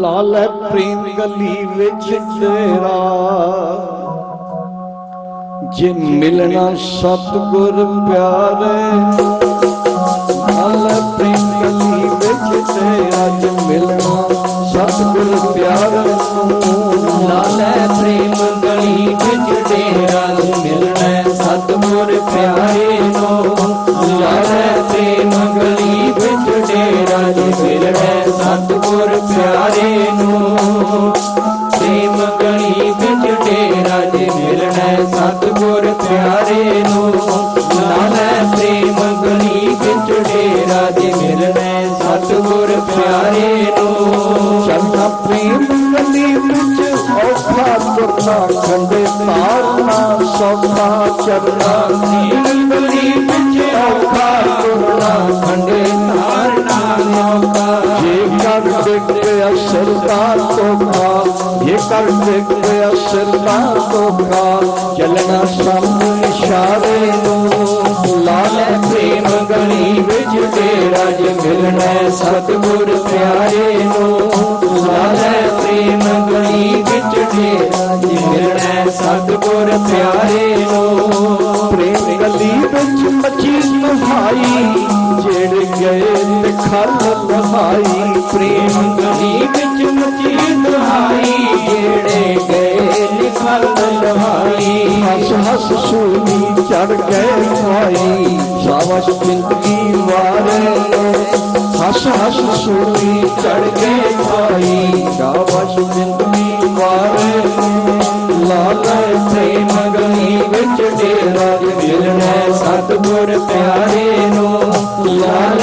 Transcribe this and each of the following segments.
ਲਾਲ ਪ੍ਰੇਮ ਗਲੀ ਵਿੱਚ ਤੇਰਾ। ਜੇ ਮਿਲਣਾ ਸਤਗੁਰ ਪਿਆਰੇ, ਲਾਲ ਪ੍ਰੇਮ ਗਲੀ ਵਿੱਚ ਤੇਰਾ। ਜੇ ਮਿਲਣਾ ਸਤਗੁਰ ਪਿਆਰੇ ਨੂੰ ਲਾਲੈ ਪ੍ਰੇਮ ਗਲੀ ਵਿੱਚ ਡੇਰਾ ਮਿਲਣਾ ਸਤਿਗੁਰ ਪਿਆਰੇ ਨੂੰ ਲਾਲੈ ਪ੍ਰੇਮ ਗਲੀ ਵਿੱਚ ਡੇਰਾ ਮਿਲਣਾ ਸਤਿਗੁਰ ਪਿਆਰੇ ਨੂੰ ਲਾਲੈ ਪ੍ਰੇਮ ਗਲੀ ਵਿੱਚ ਡੇਰਾ ਮਿਲਣਾ ਸਤਿਗੁਰ ਪਿਆਰੇ ਨੂੰ। ਚੰਨਾ ਪ੍ਰੇਮ ਗਲੀ ਵਿੱਚ ਔਖਾ ਤੁਰਨਾ ਖੰਡੇ ਤਾਰਨਾ ਸੌਖਾ ਚਰਨਾ। ਪ੍ਰੇਮ ਗਿਆ ਸਿਰ ਧੋਖਾ ਜੇ ਕਰ ਡਿੱਗ ਗਿਆ ਧੋਖਾ ਚੱਲਣਾ ਸਾਹਮਣੇ ਇਸ਼ਾਰੇ ਨੂੰ। ਲਾਲੈ ਪ੍ਰੇਮ ਗਲੀ ਵਿੱਚ ਤੇਰਾ ਜੇ ਮਿਲਣਾ ਸਤਿਗੁਰ ਪਿਆਰੇ ਨੂੰ। ਲਾਲੈ ਪ੍ਰੇਮ ਗਲੀ ਵਿੱਚ ਤੇਰਾ ਜੇ ਮਿਲਣਾ ਸਤਿਗੁਰ ਪਿਆਰੇ ਨੂੰ। ਪ੍ਰੇਮ ਗਲੀ ਵਿੱਚ ਮੱਛੀ ਨਹਾਈ ਜਿਹੜੇ ਗਏ ਖਲ ਨਹਾਈ ਪ੍ਰੇਮ ਗਲੀ ਵਿੱਚ ਮਚੀ ਦੁਹਾਈ, ਜਿਹੜੇ ਗਏ ਨਿਖਲ ਲਹਾਈ ਹੱਸ ਹੱਸ ਸੂਲੀ ਚੜ ਗਏ ਭਾਈ ਸਾਵਸ ਜ਼ਿੰਦਗੀ ਵਾਰੇ ਹੱਸ ਹੱਸ ਸੂਲੀ ਚੜ ਗਏ ਭਾਈ ਸਾਵਸ ਜ਼ਿੰਦਗੀ ਵਾਰੇ ਲਾਲੇ ਪ੍ਰੇਮ ਗਲੀ ਵਿੱਚ ਡੇਰਾ, ਮਿਲਣਾ ਸਤਿਗੁਰ ਪਿਆਰੇ ਨੂੰ। ਲਾਲੈ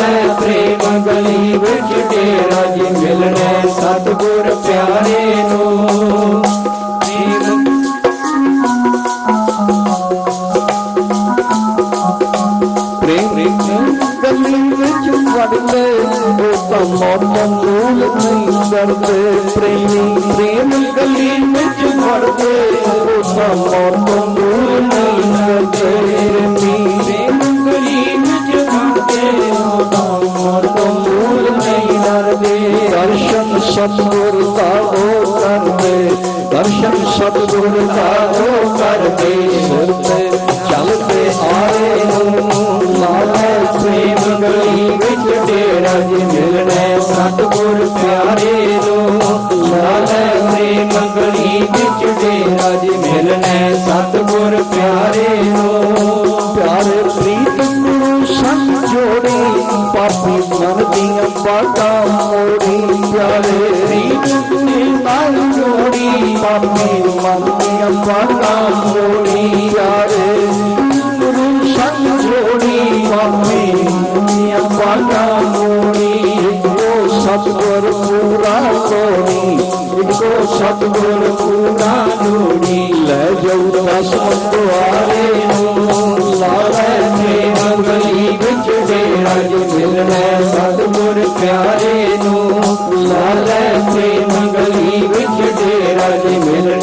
ਵਿੱਚ ਡੇਰਾ ਜੇ ਮਿਲਣਾ ਸਤਿਗੁਰ ਪਿਆਰੇ ਨੂੰ। ਪ੍ਰੇਮ ਗਲੀ ਵਿੱਚ ਵੜਦੇ, ਉਹ ਤਾਂ ਮੂਲ ਨਹੀਂ ਡਰਦੇ ਪ੍ਰੇਮੀ ਪ੍ਰੇਮ ਗਲੀ ਵਿੱਚ ਵੜਦੇ, ਉਹ ਤਾਂ ਮੂਲ ਨਹੀਂ ਕਰਦੇ ਸਤਿਗੁਰ ਦਾ ਉਹ ਕਰਦੇ, ਦਰਸ਼ਨ ਸਤਿਗੁਰ ਦਾ ਉਹ ਕਰਦੇ, ਸਿਰ ਤੇ ਚੱਲਦੇ ਆਏ ਨੂੰ ਲਾਲੇ ਪ੍ਰੇਮ ਗਲੀ ਵਿੱਚ ਡੇਰਾ ਜੇ ਮਿਲਣਾ ਸਤਿਗੁਰ ਪਿਆਰੇ ਨੂੰ ਲਾਲੈ ਪ੍ਰੇਮ ਗਲੀ ਵਿੱਚ ਡੇਰਾ ਜੇ ਮਿਲਣਾ ਸਤਿਗੁਰ ਪਿਆਰੇ ਨੂੰ। ਦੀਆਂ ਬਾਤਾਂ ਮੋੜੀ ਪਿਆਰੇ। ਪ੍ਰੀਤ ਗੁਰੂ ਨਾਲ ਜੋੜੀ ਪਾਪੀ ਮਨ ਦੀਆਂ ਬਾਤਾਂ ਮੋੜੀ ਪਿਆਰੇ ਗੁਰੂ ਸੰਗ ਜੋੜੀ ਪਾਪੀ ਮਨ ਦੀਆਂ ਬਾਤਾਂ ਮੋੜੀ ਇੱਕੋ ਸਤਿਗੁਰ ਪੂਰਾ ਕੋਣੀ ਇੱਕੋ ਸਤਿਗੁਰ ਪੂਰਾ ਲੈ ਨੂੰ ਲਾਲੇ ਪ੍ਰੇਮ ਗਲੀ ਵਿੱਚ ਡੇਰਾ ਜੇ ਮਿਲਣਾ ਪਿਆਰੇ ਨੂੰ ਲਾਲੈ ਪ੍ਰੇਮ ਗਲੀ ਵਿੱਚ ਡੇਰਾ ਜੇ ਮਿਲਣਾ